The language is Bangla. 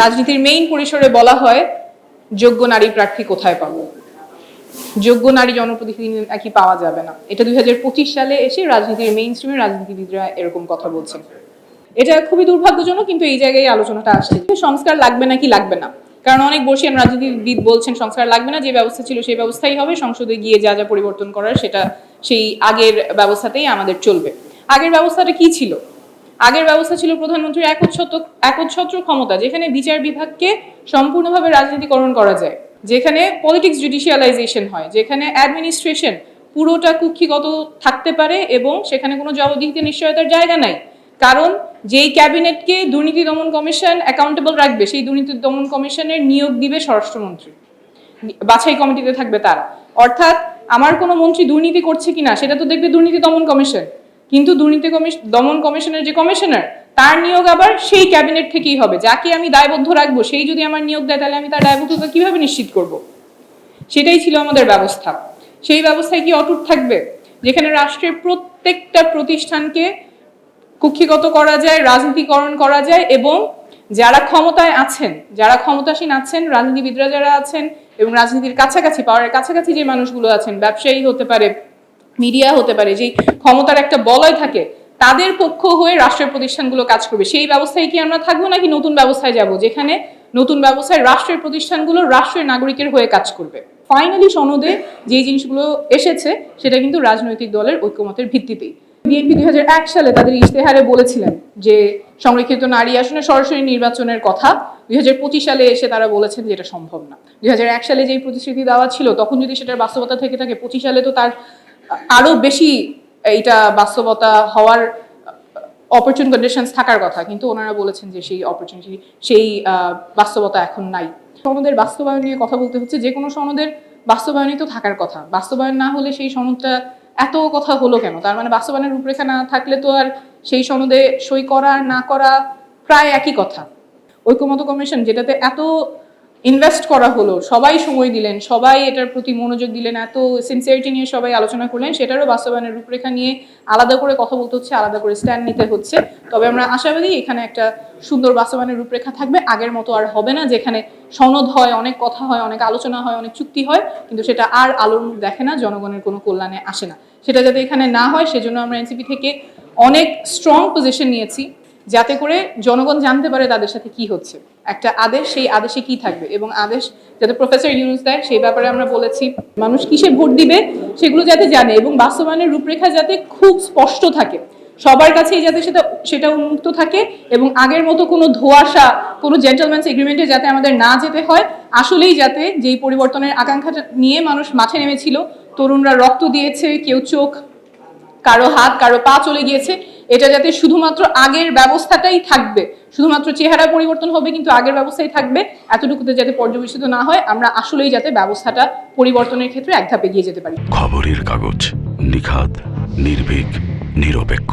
রাজনীতির মেইন পরিসরে বলা হয়, যোগ্য নারী প্রার্থী কোথায় পাবো? যোগ্য নারী জনপ্রতিনিধি নাকি পাওয়া যাবে না? এটা দুই হাজার পঁচিশ সালে এসে রাজনীতির মেইন স্ট্রিমে রাজনীতিবিদরা এরকম কথা বলছেন। এটা খুবই দুর্ভাগ্যজনক, কিন্তু এই জায়গায় আলোচনাটা আসছে। সংস্কার লাগবে নাকি লাগবে না? কারণ অনেক বর্ষিয়ান রাজনীতিবিদ বলছেন, সংস্কার লাগবে না, যে ব্যবস্থা ছিল সেই ব্যবস্থাই হবে, সংসদে গিয়ে যা যা পরিবর্তন করার সেটা সেই আগের ব্যবস্থাতেই আমাদের চলবে। আগের ব্যবস্থাটা কি ছিল? আগের ব্যবস্থা ছিল প্রধানমন্ত্রীর একচ্ছত্র একচ্ছত্র ক্ষমতা, যেখানে বিচার বিভাগকে সম্পূর্ণভাবে রাজনীতিকরণ করা যায়, যেখানে পলিটিক্স জুডিশিয়ালাইজেশন হয়, যেখানে অ্যাডমিনিস্ট্রেশন পুরোটা কুক্ষিগত থাকতে পারে এবং সেখানে কোনো জবাবদিহিতে নিশ্চয়তার জায়গা নাই। কারণ যেই ক্যাবিনেটকে দুর্নীতি দমন কমিশন অ্যাকাউন্টেবল রাখবে, সেই দুর্নীতি দমন কমিশনের নিয়োগ দিবে স্বরাষ্ট্রমন্ত্রী। বাছাই কমিটিতে থাকবে তারা। অর্থাৎ আমার কোনো মন্ত্রী দুর্নীতি করছে কিনা, সেটা তো দেখবে দুর্নীতি দমন কমিশন। কিন্তু দুর্নীতি কমিশন দমন কমিশনের যে কমিশনার, তার নিয়োগ আবার সেই ক্যাবিনেট থেকেই হবে। যাকে আমি দায়বদ্ধ রাখব, সেই যদি আমার নিয়োগ দেয়, তাহলে আমি তার দায়বদ্ধতা কীভাবে নিশ্চিত করব? সেটাই ছিল আমাদের ব্যবস্থা। সেই ব্যবস্থায় কি অটুট থাকবে? যেখানে রাষ্ট্রের প্রত্যেকটা প্রতিষ্ঠানকে কুক্ষিগত করা যায়, রাজনীতিকরণ করা যায় এবং যারা ক্ষমতায় আছেন, যারা ক্ষমতাসীন আছেন, রাজনীতিবিদরা যারা আছেন এবং রাজনীতির কাছাকাছি, পাওয়ারের কাছাকাছি যে মানুষগুলো আছেন, ব্যবসায়ী হতে পারে মিডিয়া হতে পারে, যেই ক্ষমতার একটা বলয় থাকে, তাদের পক্ষ হয়ে রাষ্ট্রের প্রতিষ্ঠানগুলো কাজ করবে। সেই ব্যবস্থায় কি আমরা থাকব নাকি নতুন ব্যবস্থায় যাব? যেখানে নতুন ব্যবস্থায় রাষ্ট্রের প্রতিষ্ঠানগুলো রাষ্ট্রের নাগরিকের হয়ে কাজ করবে। ফাইনালি সনদে যে জিনিসগুলো এসেছে, সেটা কিন্তু রাজনৈতিক দলের ঐক্যমতের ভিত্তিতেই। বিএনপি দুই সালে তাদের ইশতেহারে বলেছিলেন যে, সংরক্ষিত নারী আসনে সরাসরি নির্বাচনের কথা। দুই হাজার পঁচিশ সালে এসে তারা বলেছেন যে, এটা সম্ভব না। দুই হাজার এক সালে যেই প্রতিশ্রুতি দেওয়া ছিল, তখন যদি সেটার বাস্তবতা থেকে থাকে, পঁচিশ সালে তো তার আরও বেশি এইটা বাস্তবতা হওয়ার অপরচুন কন্ডিশনস থাকার কথা, কিন্তু ওনারা বলেছেন যে সেই অপরচুনিটি সেই বাস্তবতা এখন নাই। সনদের বাস্তবায়ন নিয়ে কথা বলতে হচ্ছে, যে কোনো সনদের বাস্তবায়নই তো থাকার কথা। বাস্তবায়ন না হলে সেই সনদটা এত কথা হলো কেন? তার মানে বাস্তবায়নের রূপরেখা না থাকলে তো আর সেই সনদে সই করা না করা প্রায় একই কথা। ঐক্যমত কমিশন যেটাতে এত ইনভেস্ট করা হলো, সবাই সময় দিলেন, সবাই এটার প্রতি মনোযোগ দিলেন, এত সিনসিয়ারিটি নিয়ে সবাই আলোচনা করলেন, সেটারও বাস্তবায়নের রূপরেখা নিয়ে আলাদা করে কথা বলতে হচ্ছে, আলাদা করে স্ট্যান্ড নিতে হচ্ছে। তবে আমরা আশাবাদী এখানে একটা সুন্দর বাস্তবায়নের রূপরেখা থাকবে। আগের মতো আর হবে না, যেখানে সনদ হয়, অনেক কথা হয়, অনেক আলোচনা হয়, অনেক চুক্তি হয়, কিন্তু সেটা আর আলোর মুখ দেখে না, জনগণের কোনো কল্যাণে আসে না। সেটা যাতে এখানে না হয়, সেজন্য আমরা এনসিপি থেকে অনেক স্ট্রং পজিশন নিয়েছি। যাতে করে জনগণ জানতে পারে তাদের সাথে কি হচ্ছে। একটা আদেশ, সেই আদেশে কি থাকবে এবং আদেশ যাতে প্রফেসর ইউনুস দেয়, সেই ব্যাপারে আমরা বলেছি। মানুষ কিসে ভোট দিবে সেগুলো যাতে জানে এবং বাস্তবায়নের রূপরেখা যাতে খুব স্পষ্ট থাকে। সবার কাছেই যাতে সেটা সেটা উন্মুক্ত থাকে এবং আগের মতো কোনো ধোয়াশা, কোনো জেন্টেলম্যানস এগ্রিমেন্টে যাতে আমাদের না যেতে হয়, আসলেই যাতে যেই পরিবর্তনের আকাঙ্ক্ষাটা নিয়ে মানুষ মাঠে নেমেছিল, তরুণরা রক্ত দিয়েছে, কেউ চোখ কারও হাত, কারও পা চলে গিয়েছে। এটা যাতে শুধুমাত্র আগের ব্যবস্থাটাই থাকবে। শুধুমাত্র চেহারা পরিবর্তন হবে, কিন্তু আগের ব্যবস্থাই থাকবে। এতটুকুতে যাতে পর্যবেসিত না হয়, আমরা আসলেই যাতে ব্যবস্থাটা পরিবর্তনের ক্ষেত্রে এক ধাপ এগিয়ে যেতে পারি। খবরের কাগজ নিখাত নির্ভীক, নিরপেক্ষ।